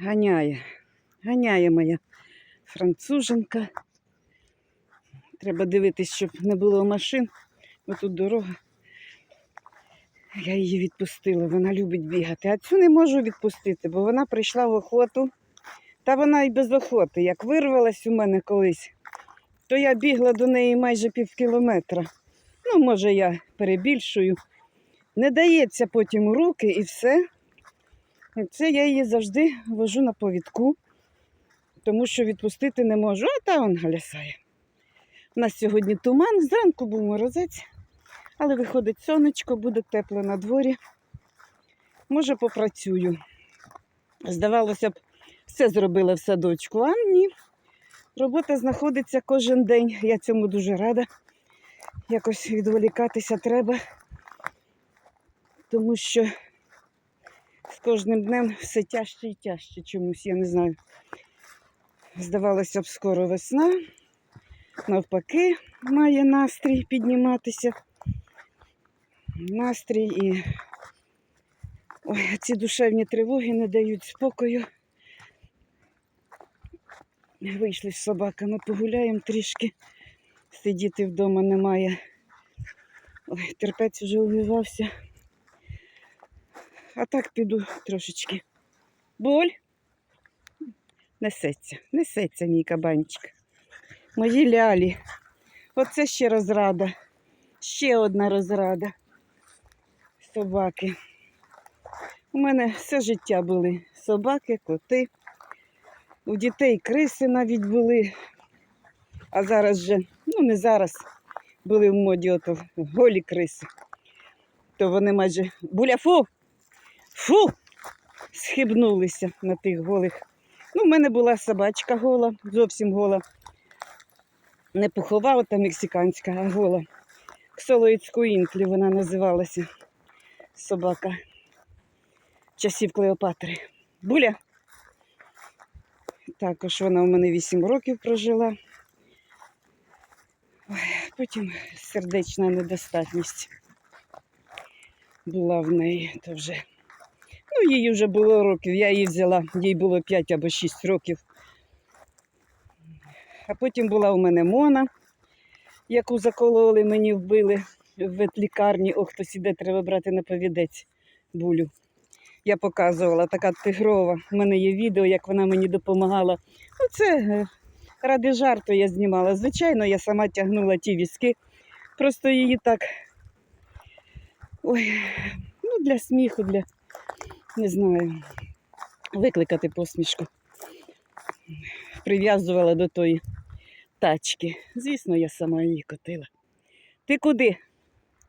Ганяє. Ганяє моя француженка. Треба дивитись, щоб не було машин, бо тут дорога. Я її відпустила, вона любить бігати. А цю не можу відпустити, бо вона прийшла в охоту. Та вона й без охоти. Як вирвалась у мене колись, то я бігла до неї майже пів кілометра. Ну, може, я перебільшую. Не дається потім руки і все. Це я її завжди вожу на повідку, тому що відпустити не можу, а та он галясає. У нас сьогодні туман, зранку був морозець, але виходить сонечко, буде тепло на дворі. Може, попрацюю. Здавалося б, все зробила в садочку, а ні. Робота знаходиться кожен день. Я цьому дуже рада. Якось відволікатися треба, тому що з кожним днем все тяжче і тяжче чомусь, я не знаю. Здавалося б, скоро весна, навпаки, має настрій підніматися. Настрій і Ой, ці душевні тривоги не дають спокою. Вийшли з собаками, погуляємо трішки. Сидіти вдома немає. Ой, терпець вже увівався. А так піду трошечки. Боль. Несеться, несеться мій кабанчик. Мої лялі. Оце ще розрада. Ще одна розрада. Собаки. У мене все життя були собаки, коти. У дітей криси навіть були. А зараз же, ну не зараз, були в моді ото голі криси. То вони майже буляфу! Фу! Схибнулися на тих голих. Ну, в мене була собачка гола, зовсім гола. Не пухова, та мексиканська, а гола. Ксолоїцьку інтлі вона називалася собака часів Клеопатри. Буля. Також вона у мене 8 років прожила. Ой, потім сердечна недостатність була в неї. То вже. Ну, їй вже було років, я її взяла, їй було 5 або 6 років. А потім була у мене Мона, яку закололи, мені вбили в ветлікарні. Ох, хтось іде, треба брати на повідець булю. Я показувала така тигрова. У мене є відео, як вона мені допомагала. Ну, це е, ради жарту я знімала. Звичайно, я сама тягнула ті візки. Просто її так. Ой, ну для сміху, для не знаю, викликати посмішку. Прив'язувала до тої тачки. Звісно, я сама її котила. Ти куди?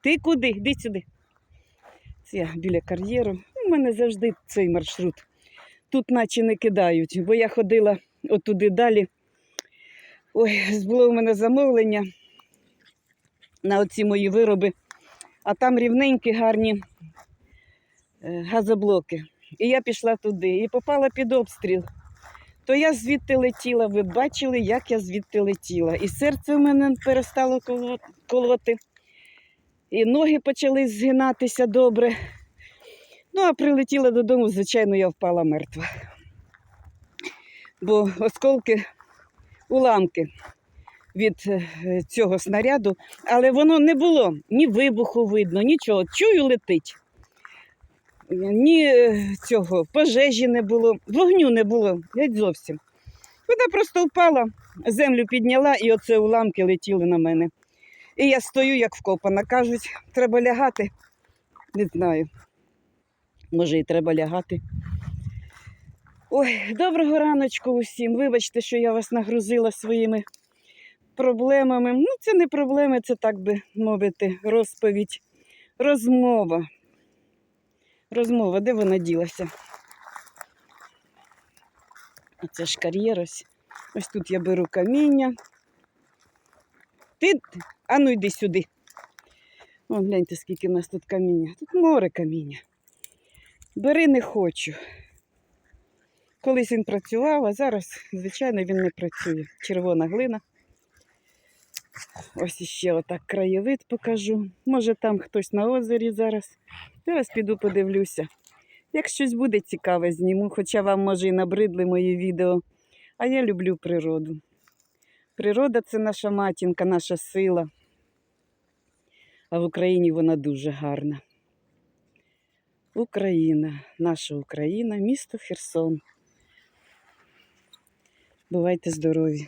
Ти куди? Йди сюди. Це я біля кар'єру. У мене завжди цей маршрут. Тут наче не кидають, бо я ходила отуди далі. Ой, було у мене замовлення на оці мої вироби, а там рівненькі гарні газоблоки. І я пішла туди і попала під обстріл. То я звідти летіла, ви бачили, як я звідти летіла. І серце в мене перестало колоти, і ноги почали згинатися добре. Ну, а прилетіла додому, звичайно, я впала мертва. Бо осколки, уламки від е, цього снаряду, але воно не було ні вибуху видно, нічого. Чую, летить. Ні е, цього пожежі не було, вогню не було, геть зовсім. Вона просто впала, землю підняла, і оце уламки летіли на мене. І я стою, як вкопана. Кажуть, треба лягати. Не знаю. Може, і треба лягати. Ой, доброго раночку усім. Вибачте, що я вас нагрузила своїми проблемами. Ну, це не проблеми, це так би мовити, розповідь, розмова. Розмова, де вона ділася? Оце ж кар'єр ось. Ось тут я беру каміння. Ти, ану йди сюди. О, гляньте, скільки в нас тут каміння. Тут море каміння. Бери не хочу. Колись він працював, а зараз, звичайно, він не працює. Червона глина. Ось іще отак краєвид покажу. Може там хтось на озері зараз. Зараз піду подивлюся. Як щось буде цікаве, зніму, хоча вам може і набридли мої відео. А я люблю природу. Природа це наша матінка, наша сила. А в Україні вона дуже гарна. Україна, наша Україна, місто Херсон. Бувайте здорові!